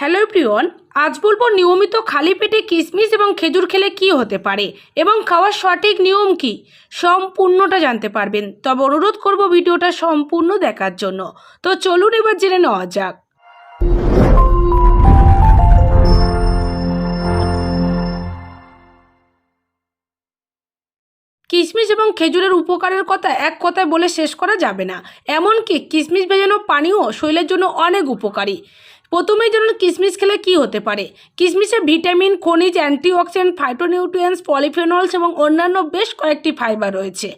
Hello প্রিয়ন, আজ বলব নিয়মিত খালি পেটে কিশমিশ এবং খেজুর খেলে কি হতে পারে এবং খাওয়ার সঠিক নিয়ম কি? সম্পূর্ণটা জানতে পারবেন। তবে অনুরোধ করব ভিডিওটা সম্পূর্ণ দেখার জন্য। তো চলুন এবার জেনে নেওয়া যাক। কিশমিশ এবং খেজুরের উপকারের কথা এক কথায় বলে শেষ করা যাবে না। এমনকি কিশমিশ ভেজানো পানীয় শরীরের জন্য অনেক উপকারী। প্রথমেই জানুন কিশমিশ খেলে কি হতে পারে। কিশমিশে ভিটামিন, খনিজ, অ্যান্টিঅক্সিডেন্ট ফাইটোনিউট্রিয়েন্টস পলিফেনলস এবং অন্যান্য বেশ কয়েকটি ফাইবার রয়েছে।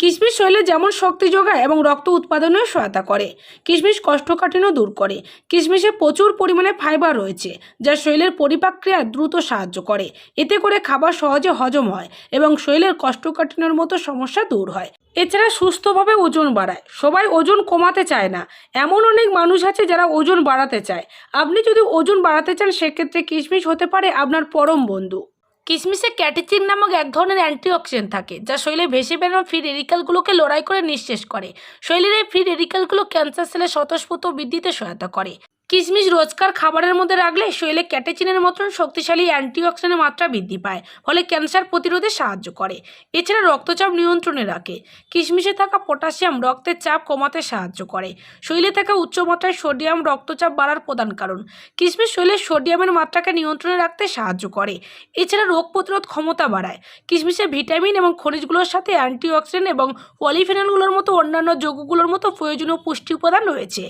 কিশমিশ শরীরে যেমন শক্তি যোগায় এবং রক্ত উৎপাদনেও সহায়তা করে। কিশমিশ কোষ্ঠকাঠিন্য দূর করে। কিশমিশে প্রচুর পরিমাণে ফাইবার রয়েছে, যা শরীরের পরিপাক ক্রিয়ায় দ্রুত সাহায্য করে। এতে করে খাবার সহজে হজম হয় এবং শরীরের কোষ্ঠকাঠিন্যর মতো সমস্যা দূর হয়। এছাড়া সুস্থভাবে ওজন বাড়ায়। সবাই ওজন কমাতে চায় না। এমন অনেক মানুষ আছে যারা ওজন বাড়াতে চায়। আপনি যদি ওজন বাড়াতে চান, সেক্ষেত্রে কিশমিশ হতে পারে আপনার পরম বন্ধু। কিশমিশে ক্যাটেচিন নামক এক ধরনের অ্যান্টিঅক্সিডেন্ট থাকে, যা শরীরে ভেসে বেরোনো ফ্রি রেডিক্যালগুলোকে লড়াই করে নিঃশেষ করে। শরীরের এই ফ্রি রেডিক্যালগুলো ক্যান্সার সেলের স্বতঃস্ফূর্ত বৃদ্ধিতে সহায়তা করে। কিশমিশ রোজকার খাবারের মধ্যে রাখলে শরীরে ক্যাটেচিনের মতন শক্তিশালী অ্যান্টিঅক্সিডেন্টের মাত্রা বৃদ্ধি পায়, ফলে ক্যান্সার প্রতিরোধে সাহায্য করে। এছাড়া রক্তচাপ নিয়ন্ত্রণে রাখে। কিশমিশে থাকা পটাশিয়াম রক্তের চাপ কমাতে সাহায্য করে। শরীরে থাকা উচ্চমাত্রায় সোডিয়াম রক্তচাপ বাড়ার প্রধান কারণ। কিশমিশ শরীরে সোডিয়ামের মাত্রাকে নিয়ন্ত্রণে রাখতে সাহায্য করে। এছাড়া রোগ প্রতিরোধ ক্ষমতা বাড়ায়। কিশমিশে ভিটামিন এবং খনিজগুলোর সাথে অ্যান্টিঅক্সিডেন্ট এবং পলিফেনলগুলোর মতো অন্যান্য যৌগগুলোর মতো প্রয়োজনীয় পুষ্টি উপাদান রয়েছে।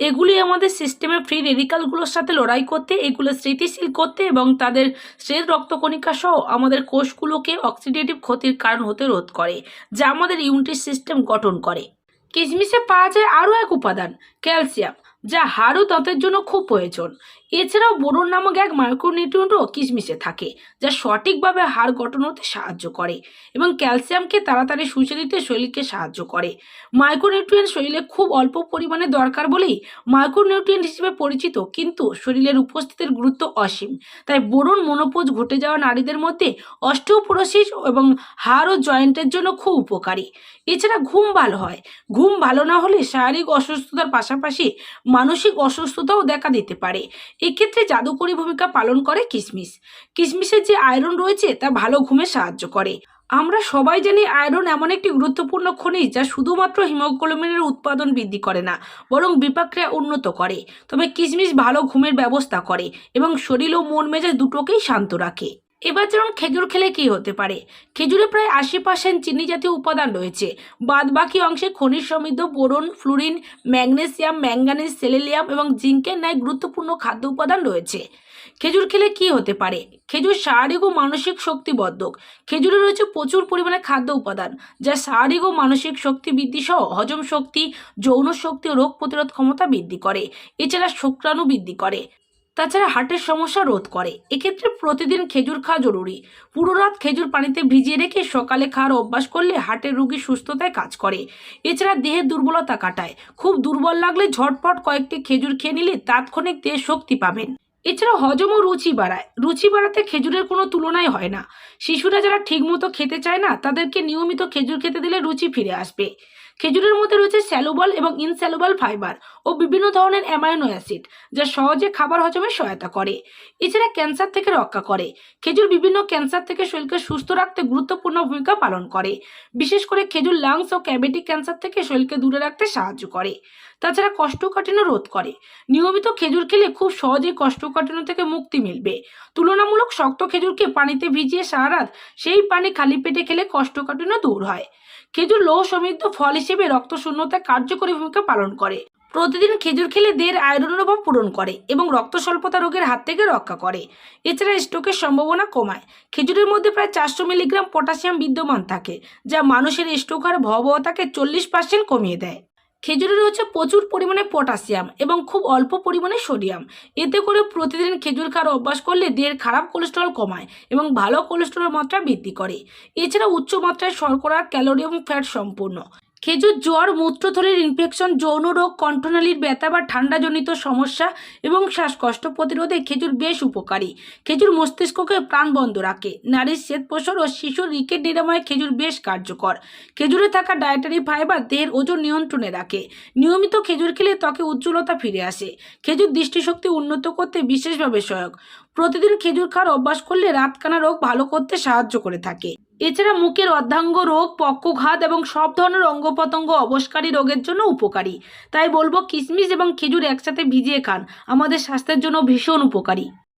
এগুলি আমাদের সিস্টেমে ফ্রি রেডিকালগুলোর সাথে লড়াই করতে, এগুলো স্মৃতিশীল করতে এবং তাদের শ্বেত রক্তকণিকা সহ আমাদের কোষগুলোকে অক্সিডেটিভ ক্ষতির কারণ হতে রোধ করে, যা আমাদের ইউনিটি সিস্টেম গঠন করে। কিশমিশে পাওয়া যায় আরও এক উপাদান, ক্যালসিয়াম, যা হাড় দাঁতের জন্য খুব প্রয়োজন। এছাড়াও বোরন নামক এক মাইক্রোনিউট্রিয়েন্টও কিশমিশে থাকে, যা সঠিকভাবে হাড় গঠন হতে সাহায্য করে এবং ক্যালসিয়ামকে তাড়াতাড়ি শুষে দিতে শরীরকে সাহায্য করে। মাইক্রোনিউট্রিয়েন্ট শরীরে খুব অল্প পরিমাণে দরকার বলেই মাইক্রোনিউট্রিয়েন্ট হিসেবে পরিচিত, কিন্তু শরীরের উপস্থিতির গুরুত্ব অসীম। তাই বোরন মনোপোজ ঘটে যাওয়া নারীদের মধ্যে অস্টিওপোরোসিস এবং হাড় ও জয়েন্টের জন্য খুব উপকারী। এছাড়া ঘুম ভালো হয়। ঘুম ভালো না হলে শারীরিক অসুস্থতার পাশাপাশি মানসিক অসুস্থতাও দেখা দিতে পারে। এক্ষেত্রে জাদুকরী ভূমিকা পালন করে কিসমিস। কিসমিসের যে আয়রন রয়েছে, তা ভালো ঘুমে সাহায্য করে। আমরা সবাই জানি আয়রন এমন একটি গুরুত্বপূর্ণ খনিজ যা শুধুমাত্র হিমোগ্লোবিনের উৎপাদন বৃদ্ধি করে না, বরং বিপাক্রিয়া উন্নত করে। তবে কিসমিস ভালো ঘুমের ব্যবস্থা করে এবং শরীর ও মন মেজাজ দুটোকেই শান্ত রাখে। এবার যেমন খেজুর খেলে কি হতে পারে? খেজুরে প্রায় আশি পার্সেন্ট চিনি জাতীয় উপাদান রয়েছে। বাদ বাকি অংশে খনিজ সমৃদ্ধ, boron, fluorine, magnesium manganese selenium এবং জিঙ্কের ন্যায় গুরুত্বপূর্ণ খাদ্য উপাদান রয়েছে। খেজুর খেলে কি হতে পারে? খেজুর শারীরিক ও মানসিক শক্তিবর্ধক। খেজুরে রয়েছে প্রচুর পরিমাণে খাদ্য উপাদান, যা শারীরিক ও মানসিক শক্তি বৃদ্ধি সহ হজম শক্তি, যৌন শক্তি ও রোগ প্রতিরোধ ক্ষমতা বৃদ্ধি করে। এছাড়া শুক্রাণু বৃদ্ধি করে। তাছাড়া হার্টের সমস্যা রোধ করে। এক্ষেত্রে প্রতিদিন খেজুর খাওয়া জরুরি। পুরো রাত খেজুর পানিতে ভিজিয়ে রেখে সকালে খাওয়ার অভ্যাস করলে হার্টের রোগী সুস্থতায় কাজ করে। এছাড়া দেহের দুর্বলতা কাটায়। খুব দুর্বল লাগলে ঝটপট কয়েকটি খেজুর খেয়ে নিলে তাৎক্ষণিক দেহে শক্তি পাবেন। এছাড়া হজম ও রুচি বাড়ায়। রুচি বাড়াতে খেজুরের কোনো তুলনাই হয় না। শিশুরা যারা ঠিকমতো খেতে চায় না, তাদেরকে নিয়মিত খেজুর খেতে দিলে রুচি ফিরে আসবে। খেজুরের মধ্যে রয়েছে স্যালোবল এবং ইনস্যালোবল ফাইবার ও বিভিন্ন ধরনের অ্যামাইনো অ্যাসিড, যা সহজে খাবার হজমে সহায়তা করে। এছাড়া ক্যান্সার থেকে রক্ষা করে। খেজুর বিভিন্ন ক্যান্সার থেকে শরীরকে সুস্থ রাখতে গুরুত্বপূর্ণ ভূমিকা পালন করে। বিশেষ করে খেজুর লাংস ও ক্যাবেটিক ক্যান্সার থেকে শরীরকে দূরে রাখতে সাহায্য করে। তাছাড়া কোষ্ঠকাঠিন্য রোধ করে। নিয়মিত খেজুর খেলে খুব সহজেই কোষ্ঠকাঠিন্য থেকে মুক্তি মিলবে। তুলনামূলক শক্ত খেজুরকে পানিতে ভিজিয়ে সারারাত সেই পানি খালি পেটে খেলে কোষ্ঠকাঠিন্য দূর হয়। খেজুর লৌহ সমৃদ্ধ ফল হিসেবে রক্ত শূন্যতায় কার্যকরী ভূমিকা পালন করে। প্রতিদিন খেজুর খেলে দেহের আয়রনের অভাব পূরণ করে এবং রক্ত স্বল্পতা রোগের হাত থেকে রক্ষা করে। এছাড়া স্ট্রোকের সম্ভাবনা কমায়। খেজুরের মধ্যে প্রায় চারশো মিলিগ্রাম পটাশিয়াম বিদ্যমান থাকে, যা মানুষের স্ট্রোক হার ভয়াবহতাকে চল্লিশ পার্সেন্ট কমিয়ে দেয়। খেজুরে রয়েছে প্রচুর পরিমাণে পটাশিয়াম এবং খুব অল্প পরিমাণে সোডিয়াম। এতে করে প্রতিদিন খেজুর খাওয়ার অভ্যাস করলে দেহের খারাপ কোলেস্ট্রল কমায় এবং ভালো কোলেস্টেরল মাত্রা বৃদ্ধি করে। এছাড়া উচ্চ মাত্রায় শর্করা, ক্যালোরি এবং ফ্যাট সম্পূর্ণ। খেজুর জ্বর মূত্রথলির ইনফেকশন যৌন রোগ, কণ্ঠনালীর ব্যথা বা ঠান্ডাজনিত সমস্যা এবং শ্বাসকষ্ট প্রতিরোধে খেজুর বেশ উপকারী। খেজুর মস্তিষ্ককে প্রাণবন্ধ রাখে। নারীর শ্বেত শ্বেতপোষণ ও শিশুর রিকেট নিরাময়ে খেজুর বেশ কার্যকর। খেজুরে থাকা ডায়েটারি ফাইবার দেহের ওজন নিয়ন্ত্রণে রাখে। নিয়মিত খেজুর খেলে ত্বকে উজ্জ্বলতা ফিরে আসে। খেজুর দৃষ্টিশক্তি উন্নত করতে বিশেষভাবে সহায়ক। প্রতিদিন খেজুর খাওয়ার অভ্যাস করলে রাতকানা রোগ ভালো করতে সাহায্য করে থাকে। এছাড়া মুখের অর্ধাঙ্গ রোগ, পক্ষঘাত এবং সব ধরনের অঙ্গ প্রত্যঙ্গ অবসকারী রোগের জন্য উপকারী। তাই বলব কিশমিশ এবং খেজুর একসাথে ভিজিয়ে খান। আমাদের স্বাস্থ্যের জন্য ভীষণ উপকারী।